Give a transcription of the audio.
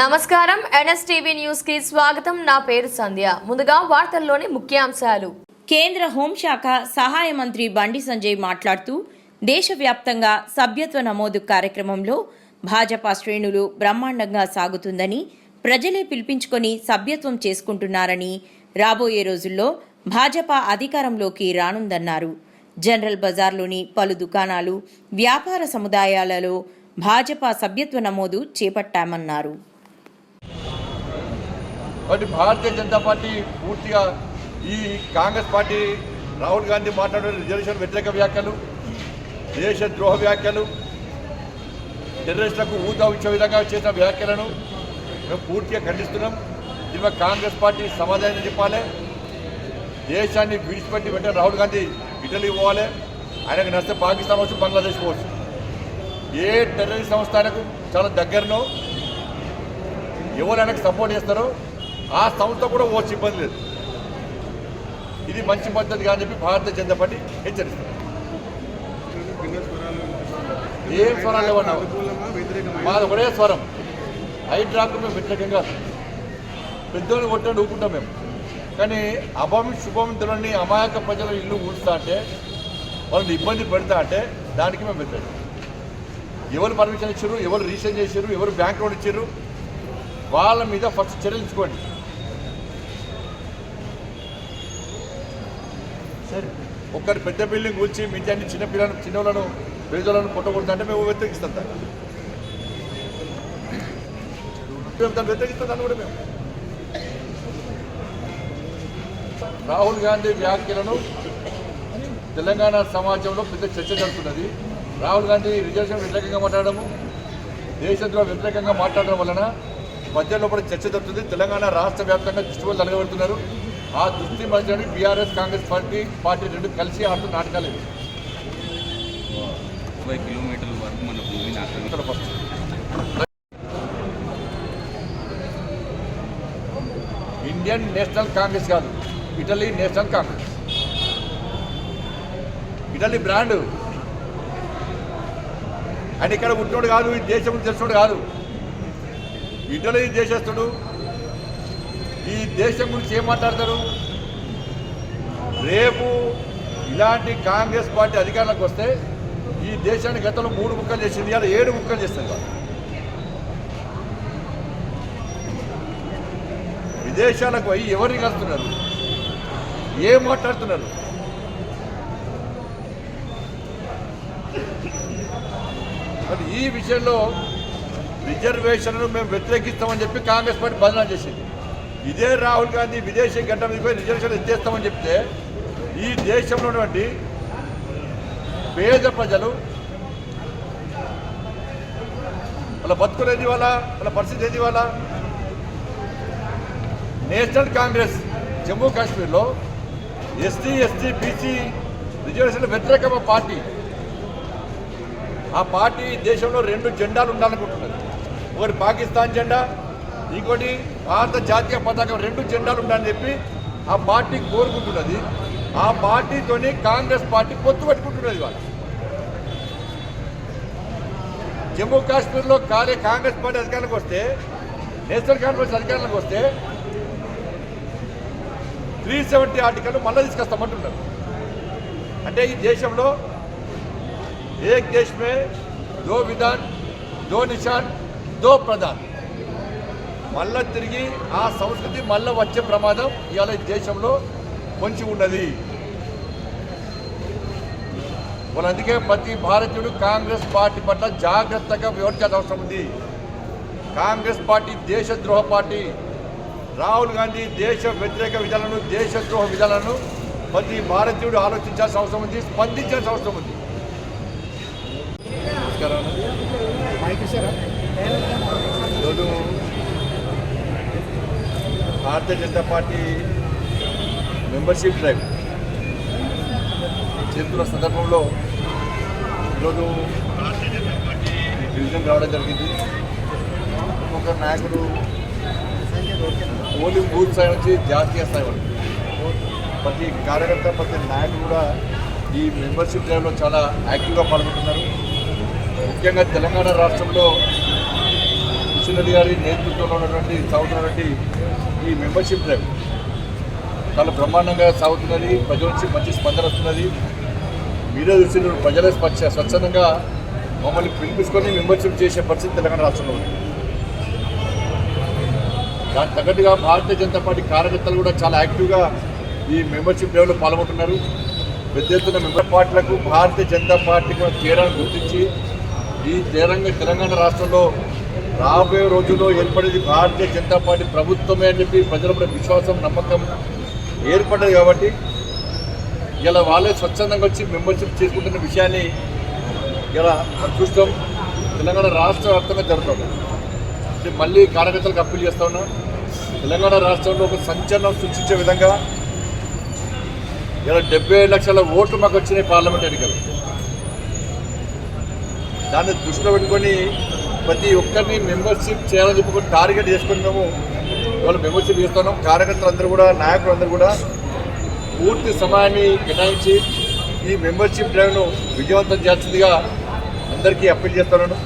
నమస్కారం. ఎన్ఎస్టీవీ న్యూస్కి స్వాగతం. నా పేరు సంధ్య. ముందుగా వార్తల్లోని ముఖ్యాంశాలు. కేంద్ర హోంశాఖ సహాయ మంత్రి బండి సంజయ్ మాట్లాడుతూ దేశవ్యాప్తంగా సభ్యత్వ నమోదు కార్యక్రమంలో భాజపా శ్రేణులు బ్రహ్మాండంగా సాగుతుందని ప్రజలే పిలిపించుకొని సభ్యత్వం చేసుకుంటున్నారని రాబోయే రోజుల్లో భాజపా అధికారంలోకి రానుందన్నారు. జనరల్ బజార్లోని పలు దుకాణాలు వ్యాపార సముదాయాలలో భాజపా సభ్యత్వ నమోదు చేపట్టామన్నారు. కాబట్టి భారతీయ జనతా పార్టీ పూర్తిగా ఈ కాంగ్రెస్ పార్టీ రాహుల్ గాంధీ మాట్లాడిన రిజర్వేషన్ వ్యతిరేక వ్యాఖ్యలు దేశ ద్రోహ వ్యాఖ్యలు టెర్రరిస్టులకు ఊతా ఇచ్చే విధంగా చేసిన వ్యాఖ్యలను మేము పూర్తిగా ఖండిస్తున్నాం. దీనిపై కాంగ్రెస్ పార్టీ సమాధానం చెప్పాలి. దేశాన్ని విడిచిపెట్టి వెంటనే రాహుల్ గాంధీ ఇటలీ పోవాలి ఆయనకు నష్టం పాకిస్తాన్ వచ్చు బంగ్లాదేశ్ పోవచ్చు. ఏ టెర్రరిస్ట్ సంస్థ ఆయనకు చాలా దగ్గరనో ఎవరు ఆయనకు సపోర్ట్ చేస్తారో ఆ సంస్థ కూడా ఓ ఇబ్బంది లేదు. ఇది మంచి పద్ధతి కాని చెప్పి భారతీయ జనతా పార్టీ హెచ్చరిస్తారు ఏం స్వరాలు లేవన్నా? మాది ఒకటే స్వరం. హైడ్రాకు మేము వ్యతిరేకంగా పెద్దోళ్ళు కొట్టండి ఊపుకుంటాం మేము. కానీ అభం శుభం తెలియని అమాయక ప్రజల ఇల్లు ఊడుస్తా అంటే వాళ్ళని ఇబ్బంది పెడతా అంటే దానికి మేము వ్యతిరేకం. ఎవరు పర్మిషన్ ఇచ్చారు ఎవరు రీసెంట్ చేశారు ఎవరు బ్యాంక్ లోన్ ఇచ్చారు వాళ్ళ మీద ఫస్ట్ చర్యలు తీసుకోండి. ఒక్కరి పెద్ద బిల్డింగ్ కూల్చి మిగతాన్ని చిన్న పిల్లలను చిన్నలను పేదలను కొట్టకూడదంటే మేము వ్యతిరేకిస్తాం దాన్ని మేము దాన్ని వ్యతిరేకిస్తాం దాన్ని కూడా మేము. రాహుల్ గాంధీ వ్యాఖ్యలను తెలంగాణ సమాజంలో పెద్ద చర్చ జరుగుతున్నది. రాహుల్ గాంధీ రిజర్వేషన్ వ్యతిరేకంగా మాట్లాడము దేశద్రోహ వ్యతిరేకంగా మాట్లాడడం వలన మధ్యలో కూడా చర్చ జరుగుతుంది. తెలంగాణ రాష్ట్ర వ్యాప్తంగా దృష్టి వాళ్ళు తలగబెడుతున్నారు. ఆ దృష్టి మధ్యని బీఆర్ఎస్ కాంగ్రెస్ పార్టీ పార్టీ రెండు కలిసి ఆడుతున్న నాటకాలు ఇవి. ముప్పై కిలోమీటర్ల వరకు మన భూమిని ఫస్ట్. ఇండియన్ నేషనల్ కాంగ్రెస్ కాదు Italy National Congress. Italy brand. ఆయన ఇక్కడ పుట్టినోడు కాదు ఈ దేశం తెలిసినోడు కాదు. ఇటలీ దేశస్తుడు ఈ దేశం గురించి ఏం మాట్లాడతారు? రేపు ఇలాంటి కాంగ్రెస్ పార్టీ అధికారంలోకి వస్తే ఈ దేశాన్ని గతంలో మూడు ముక్కలు చేసింది ఇవాళ ఏడు ముక్కలు చేస్తుంది విదేశాలకు పోయి ఎవరిని కలుస్తున్నారు? ఏం మాట్లాడుతున్నారు? మరి ఈ విషయంలో రిజర్వేషన్ను మేము వ్యతిరేకిస్తామని చెప్పి కాంగ్రెస్ పార్టీ బదనాలు చేసింది. ఇదే రాహుల్ గాంధీ విదేశీ గడ్డ మీద పోయి రిజర్వేషన్ ఎత్తేస్తామని చెప్తే ఈ దేశంలో ఉన్నటువంటి పేద ప్రజలు వాళ్ళ బతుకులు వాళ్ళ వాళ్ళ పరిస్థితి ఏది వాళ్ళ నేషనల్ కాంగ్రెస్ జమ్మూ కాశ్మీర్లో ఎస్టీ ఎస్టీ బీసీ రిజర్వేషన్ వ్యతిరేక పార్టీ. ఆ పార్టీ దేశంలో రెండు జెండాలు ఉండాలనుకుంటున్నది. ఒకటి పాకిస్తాన్ జెండా ఇంకోటి భారత జాతీయ పతాకం రెండు జెండాలు ఉండాలని చెప్పి ఆ పార్టీ కోరుకుంటున్నది. ఆ పార్టీతోని కాంగ్రెస్ పార్టీ పొత్తు పెట్టుకుంటున్నది వాళ్ళు జమ్మూ కాశ్మీర్లో కాలే కాంగ్రెస్ పార్టీ అధికారంలోకి వస్తే నేషనల్ కాన్ఫరెన్స్ అధికారంలోకి వస్తే త్రీ సెవెంటీ ఆర్టికల్ మళ్ళీ తీసుకొస్తామంటున్నారు. అంటే ఈ దేశంలో ఏక్ దేశమే దో విధాన్ దో నిషాన్ దో ప్రధాన్. మళ్ళా తిరిగి ఆ సంస్కృతి మళ్ళీ వచ్చే ప్రమాదం ఇవాళ దేశంలో పొంచి ఉన్నది. వాళ్ళు అందుకే ప్రతి భారతీయుడు కాంగ్రెస్ పార్టీ పట్ల జాగ్రత్తగా వివరించాల్సిన అవసరం ఉంది. కాంగ్రెస్ పార్టీ దేశద్రోహ పార్టీ. రాహుల్ గాంధీ దేశ వ్యతిరేక విధానాలను దేశద్రోహ విధానాలను ప్రతి భారతీయుడు ఆలోచించాల్సిన అవసరం ఉంది స్పందించాల్సిన అవసరం ఉంది. నమస్కారం. Bharatiya Janata party membership drive చేస్తున్న సందర్భంలో ఈరోజు డివిజన్ రావడం జరిగింది. ఒక నాయకుడు ఓన్లీ బూత్ స్థాయి నుంచి జాతీయ స్థాయి వరకు. ప్రతి కార్యకర్త ప్రతి నాయకుడు కూడా ఈ మెంబర్షిప్ డ్రైవ్లో చాలా యాక్టివ్గా పాల్గొంటున్నారు. ముఖ్యంగా తెలంగాణ రాష్ట్రంలో కిషన్ రెడ్డి గారి నేతృత్వంలో ఉన్నటువంటి సాగుతున్నటువంటి ఈ మెంబర్షిప్ డ్రైవ్. చాలా బ్రహ్మాండంగా సాగుతున్నది ప్రజల నుంచి మంచి స్పందన వస్తున్నది. మీరే చూసిన ప్రజలే స్వచ్ఛ స్వచ్ఛందంగా మమ్మల్ని పిలిపించుకొని మెంబర్షిప్ చేసే పరిస్థితి తెలంగాణ రాష్ట్రంలో ఉంది. దానికి తగ్గట్టుగా భారతీయ జనతా పార్టీ కార్యకర్తలు కూడా చాలా యాక్టివ్గా ఈ మెంబర్షిప్ డ్రైవ్లో పాల్గొంటున్నారు. పెద్ద ఎత్తున మెంబర్ పార్టీలకు భారతీయ జనతా పార్టీ కూడా తీరాన్ని గుర్తించి ఈ తెలంగాణ తెలంగాణ రాష్ట్రంలో రాబోయే రోజుల్లో ఏర్పడేది భారతీయ జనతా పార్టీ ప్రభుత్వమే అని చెప్పి ప్రజల విశ్వాసం నమ్మకం ఏర్పడ్డది కాబట్టి ఇలా వాళ్ళే స్వచ్ఛందంగా వచ్చి మెంబర్షిప్ చేసుకుంటున్న విషయాన్ని ఇలా చూస్తాం తెలంగాణ రాష్ట్ర వ్యాప్తంగా జరుగుతుంది. మళ్ళీ కార్యకర్తలకు అప్పీల్ చేస్తా ఉన్నా తెలంగాణ రాష్ట్రంలో ఒక సంచలనం సృష్టించే విధంగా ఇలా డెబ్బై లక్షల ఓట్లు మాకు వచ్చినాయి పార్లమెంట్ ఎన్నికలు. దాన్ని దృష్టిలో పెట్టుకొని ప్రతి ఒక్కరిని మెంబర్షిప్ చేయాలని చెప్పి టార్గెట్ చేసుకొని మేము ఇవాళ మెంబర్షిప్ చేస్తున్నాం. కార్యకర్తలు అందరూ కూడా నాయకులు అందరూ కూడా పూర్తి సమయాన్ని కేటాయించి ఈ మెంబర్షిప్ డ్రైవ్ను విజయవంతం చేస్తుందిగా అందరికీ అప్పీల్ చేస్తున్నాను.